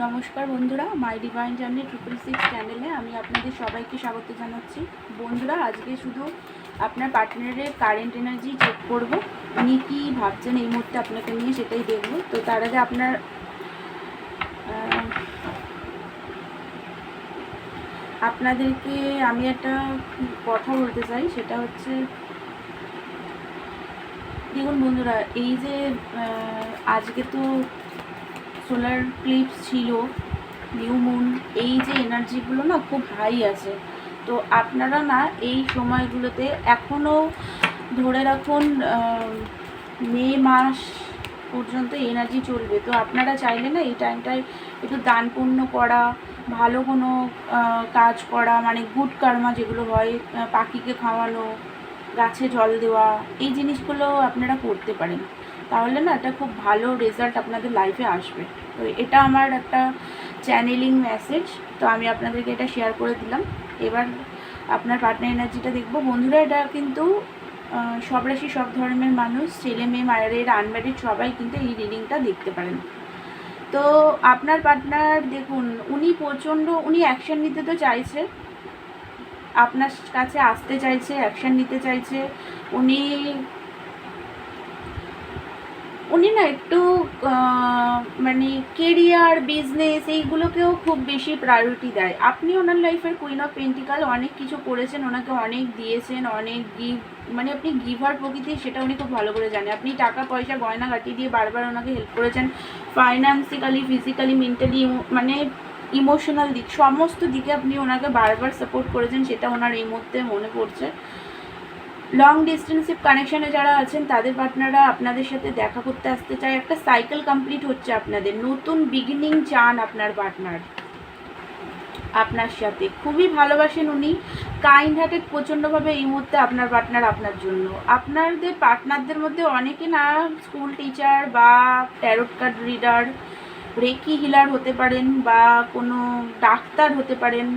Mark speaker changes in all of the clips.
Speaker 1: নমস্কার বন্ধুরা my divine journey triple six চ্যানেলে আমি আপনাদের সবাইকে স্বাগত জানাচ্ছি। বন্ধুরা, আজকে শুধু আপনার পার্টনারের কারেন্ট এনার্জি চেক করব, উনি কী ভাবছেন এই মুহূর্তে আপনাকে নিয়ে সেটাই দেখব। তো তার আগে আপনার আপনাদেরকে আমি একটা কথা বলতে চাই, সেটা হচ্ছে, দেখুন বন্ধুরা, এই যে আজকে তো সোলার ক্লিপস ছিল নিউ মুন এই যে এনার্জিগুলো না খুব হাই আছে। তো আপনারা না এই সময়গুলোতে এখনও ধরে রাখুন মে মাস পর্যন্ত এনার্জি চলবে। তো আপনারা চাইলে না এই টাইমটায় একটু দান পুণ্য করা, ভালো কোনো কাজ করা মানে গুড কর্মা যেগুলো হয় পাখিকে খাওয়ানো, গাছে জল দেওয়া, এই জিনিসগুলো আপনারা করতে পারেন। তাহলে না এটা খুব ভালো রেজাল্ট আপনাদের লাইফে আসবে। তো এটা আমার একটা চ্যানেলিং মেসেজ তো আমি আপনাদেরকে এটা শেয়ার করে দিলাম। এবার আপনার পার্টনার এনার্জিটা দেখব। বন্ধুরা, এটা কিন্তু সব রাশি, সব ধর্মের মানুষ, ছেলে মেয়ে, মায়ের আনম্যারিড সবাই কিন্তু এই রিডিংটা দেখতে পারেন। তো আপনার পার্টনার দেখুন, উনি প্রচণ্ড, উনি অ্যাকশন নিতে তো চাইছে। আপনার কাছে আসতে চাইছে অ্যাকশন নিতে চাইছে। উনি উনি না একটু মানে কেরিয়ার বিজনেস এইগুলোকেও খুব বেশি প্রায়োরিটি দেয়। আপনি ওনার লাইফের কুইন অফ পেন্টিকাল অনেক কিছু করেছেন, ওনাকে অনেক দিয়েছেন, অনেক গিভ মানে আপনি গিভার প্রকৃতি সেটা উনি খুব ভালো করে জানে আপনি টাকা পয়সা গয়না গাটি দিয়ে বারবার ওনাকে হেল্প করেছেন। ফাইন্যান্সিক্যালি ফিজিক্যালি মেন্টালি মানে ইমোশনাল দিক, সমস্ত দিকে আপনি ওনাকে বারবার সাপোর্ট করেছেন, সেটা ওনার এই মুহূর্তে মনে পড়ছে। লং ডিস্টেন্সিভ কানেকশানে যারা আছেন, তাদের পার্টনাররা আপনাদের সাথে দেখা করতে আসতে চায়। একটা সাইকেল কমপ্লিট হচ্ছে আপনাদের। নতুন বিগিনিং চান আপনার পার্টনার আপনার সাথে। খুবই ভালোবাসেন উনি। কাইন্ড হার্টেড প্রচণ্ডভাবে এই মুহূর্তে আপনার পার্টনার আপনার জন্য। আপনাদের পার্টনারদের মধ্যে অনেকে না স্কুল টিচার বা tarot card reader reiki healer হতে পারেন বা কোনো ডাক্তার হতে পারেন।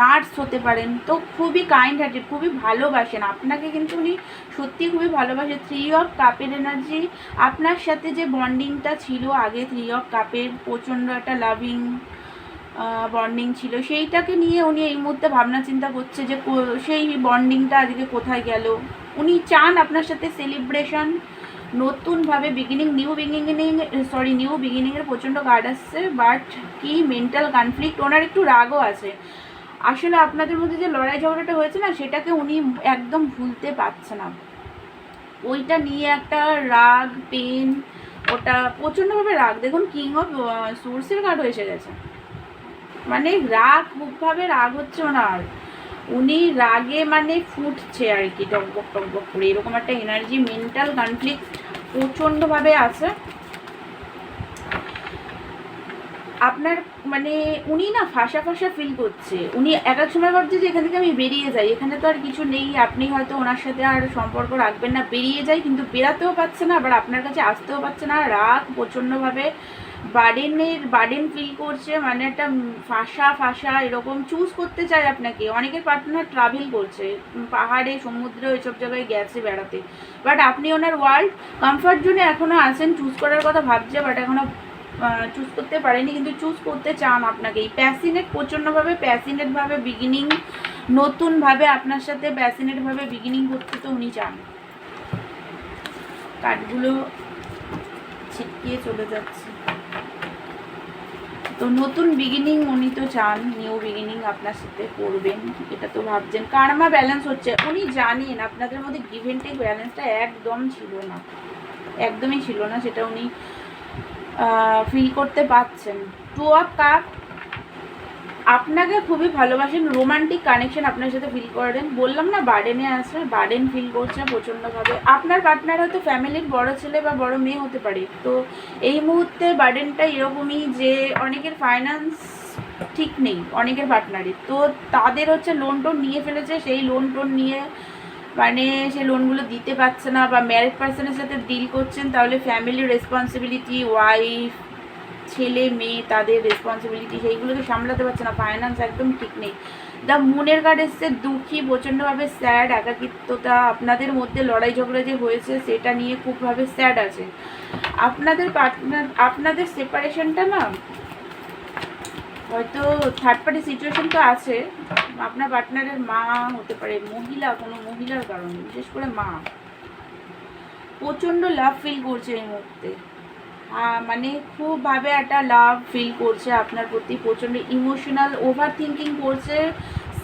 Speaker 1: নার্স হতে পারেন, তো খুবই কাইন্ড হার্টেড খুবই ভালোবাসেন। আপনাকে কিন্তু উনি সত্যি খুবই ভালোবাসে। থ্রি অফ কাপের এনার্জি আপনার সাথে যে বন্ডিংটা ছিল আগে থ্রি অফ কাপের প্রচণ্ড একটা লাভিং বন্ডিং ছিল, সেইটাকে নিয়ে উনি এই মুহূর্তে ভাবনা চিন্তা করছে যে সেই বন্ডিংটা আজকে কোথায় গেল? উনি চান আপনার সাথে সেলিব্রেশন নতুনভাবে beginning new beginning sorry new বিগিনিংয়ের প্রচণ্ড কার্ড আসছে বাট কি মেন্টাল কনফ্লিক্ট ওনার একটু রাগও আছে। আসলে আপনাদের মধ্যে যে লড়াই ঝগড়াটা হয়েছে না, সেটাকে উনি একদম ভুলতে পারছে না। ওইটা নিয়ে একটা রাগ পেন ওটা প্রচণ্ডভাবে রাগ। দেখুন কিং অফ সোর্সের কার্ড এসে গেছে। মানে রাগ, খুবভাবে রাগ হচ্ছে ওনার। উনি রাগে মানে ফুটছে আর কি টকবক টকবক করে। এরকম একটা এনার্জি মেন্টাল কনফ্লিক্ট প্রচণ্ডভাবে আছে। আপনার মানে উনি না ফাঁসা ফাঁসা ফিল করছে। উনি এক এক সময় ভাবছে যে এখান থেকে আমি বেরিয়ে যাই। এখানে তো আর কিছু নেই, আপনি হয়তো ওনার সাথে আর সম্পর্ক রাখবেন না। বেরিয়ে যাই, কিন্তু বেরাতেও পারছে না, আবার আপনার কাছে আসতেও পারছে না। রাগ প্রচণ্ডভাবে বার্ডেনের বার্ডেন ফিল করছে মানে একটা ফাঁসা ফাঁসা এরকম চুজ করতে চায় আপনাকে। অনেকের পার্টনার ট্রাভেল করছে পাহাড়ে, সমুদ্রে, ওইসব জায়গায় গেছে বেড়াতে। বাট আপনি ওনার ওয়ার্ল্ড কমফর্ট জোনে এখনও আসেন চুজ করার কথা ভাবছে বাট এখনও চুজ করতে পারেনি কিন্তু চুজ করতে চান আপনাকে। এই প্যাসিনেট প্রচণ্ডভাবে প্যাসিনেটভাবে বিগিনিং নতুনভাবে আপনার সাথে প্যাসিনেটভাবে বিগিনিং করতে তো উনি চান। কাঠগুলো ছিটকিয়ে চলে যাচ্ছে। তো নতুন বিগিনিং উনি তো চান নিউ বিগিনিং আপনার সাথে করবেন, এটা তো ভাবছেন। কারমা ব্যালেন্স হচ্ছে, উনি জানেন, আপনাদের মধ্যে গিভ অ্যান্ড টেক ব্যালেন্সটা একদম ছিল না। একদমই ছিল না, সেটা উনি ফিল করতে পারছেন টু অফ কাপ আপনাকে খুবই ভালোবাসেন রোমান্টিক কানেকশন আপনার সাথে ফিল করেন। বললাম না, বার্ডেনে আছে, বার্ডেন ফিল করছে প্রচণ্ডভাবে। আপনার পার্টনার হয়তো ফ্যামিলির বড় ছেলে বা বড় মেয়ে হতে পারে। তো এই মুহূর্তে বার্ডেনটা এরকমই যে অনেকের ফাইন্যান্স ঠিক নেই, অনেকের পার্টনারের তো তাদের হচ্ছে লোন টোন নিয়ে ফেলেছে, সেই লোন টোন নিয়ে মানে সে লোনগুলো দিতে পারছে না বা ম্যারিড পার্সনের সাথে ডিল করছেন, তাহলে ফ্যামিলির রেসপন্সিবিলিটি ওয়াইফ ছেলে, মেয়ে, তাদের রেসপন্সিবিলিটি সেইগুলোকে সামলাতে পারছে না ফাইন্যান্স একদম ঠিক নেই। দ্য মুনের কার্ড এসছে দুঃখী, প্রচণ্ডভাবে স্যাড একাকিত্বতা, আপনাদের মধ্যে লড়াই ঝগড়া যে হয়েছে সেটা নিয়ে খুবভাবে স্যাড আছে। আপনাদের পার্টনার আপনাদের সেপারেশনটা না হয়তো থার্ড পার্টি সিচুয়েশন তো আছে, আপনার পার্টনারের মা হতে পারে, মহিলা, কোনো মহিলার কারণে, বিশেষ করে মা। প্রচণ্ড লাভ ফিল করছে এই মুহূর্তে। মানে খুবভাবে একটা লাভ ফিল করছে আপনার প্রতি, প্রচণ্ড ইমোশনাল ওভার থিঙ্কিং করছে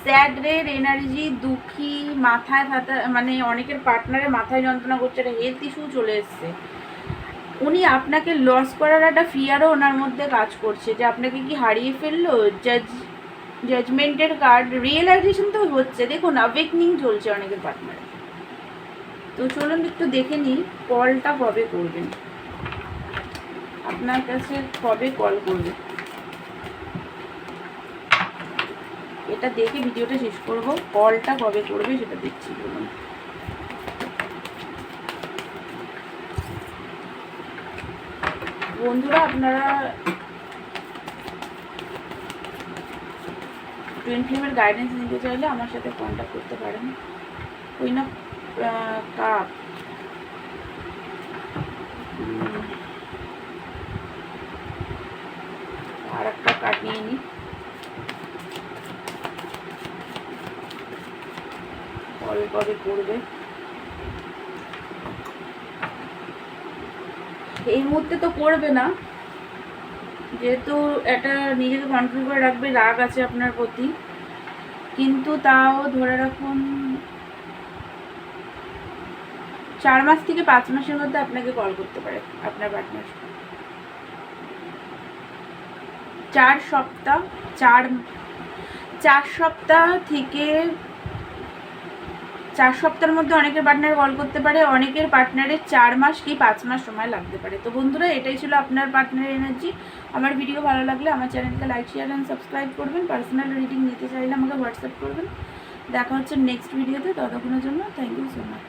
Speaker 1: স্যাডের এনার্জি দুঃখী, মাথায় মানে অনেকের পার্টনারের মাথায় যন্ত্রণা করছে, একটা হেলথ ইস্যু চলে এসছে। উনি আপনাকে লস করার একটা ফিয়ারও ওনার মধ্যে কাজ করছে যে আপনাকে কি হারিয়ে ফেলল? জাজ জাজমেন্টের কার্ড রিয়েলাইজেশন তো হচ্ছে। দেখুন অ্যাওয়েকনিং চলছে অনেকের পার্টনারে তো চলুন একটু দেখে নিই কলটা কবে করবেন? আপনার কাছে কবে কল করবে? এটা দেখে ভিডিওটা শেষ করব। কলটা কবে করবে সেটা দেখছি, বলুন। বন্ধুরা, আপনারা টুইন ফিল্মের গাইডেন্স নিতে চাইলে আমার সাথে কন্ট্যাক্ট করতে পারেন। কুইন অফ কাপ আর একটা কার্ড নিয়ে নিই। কবে কবে করবে এই মুহূর্তে তো করবে না। যেহেতু এটা নিজেকে কন্ট্রোল করে রাখবে, রাগ আছে আপনার প্রতি। কিন্তু তাও ধরে রাখুন, চার মাস থেকে পাঁচ মাসের মধ্যে আপনাকে কল করতে পারে, আপনার পার্টনার চার সপ্তাহ, চার চার সপ্তাহ থেকে চার সপ্তাহের মধ্যে অনেকের পার্টনার কল করতে পারে, অনেকের পার্টনারের চার মাস কি পাঁচ মাস সময় লাগতে পারে। তো বন্ধুরা, এটাই ছিল আপনার পার্টনার এনার্জি আমার ভিডিও ভালো লাগলে আমার চ্যানেলকে লাইক শেয়ার অ্যান্ড সাবস্ক্রাইব করবেন। পার্সোনাল রিডিং নিতে চাইলে আমাকে হোয়াটসঅ্যাপ করবেন। দেখা হচ্ছে নেক্সট ভিডিওতে ততক্ষণের জন্য থ্যাংক ইউ সো মাচ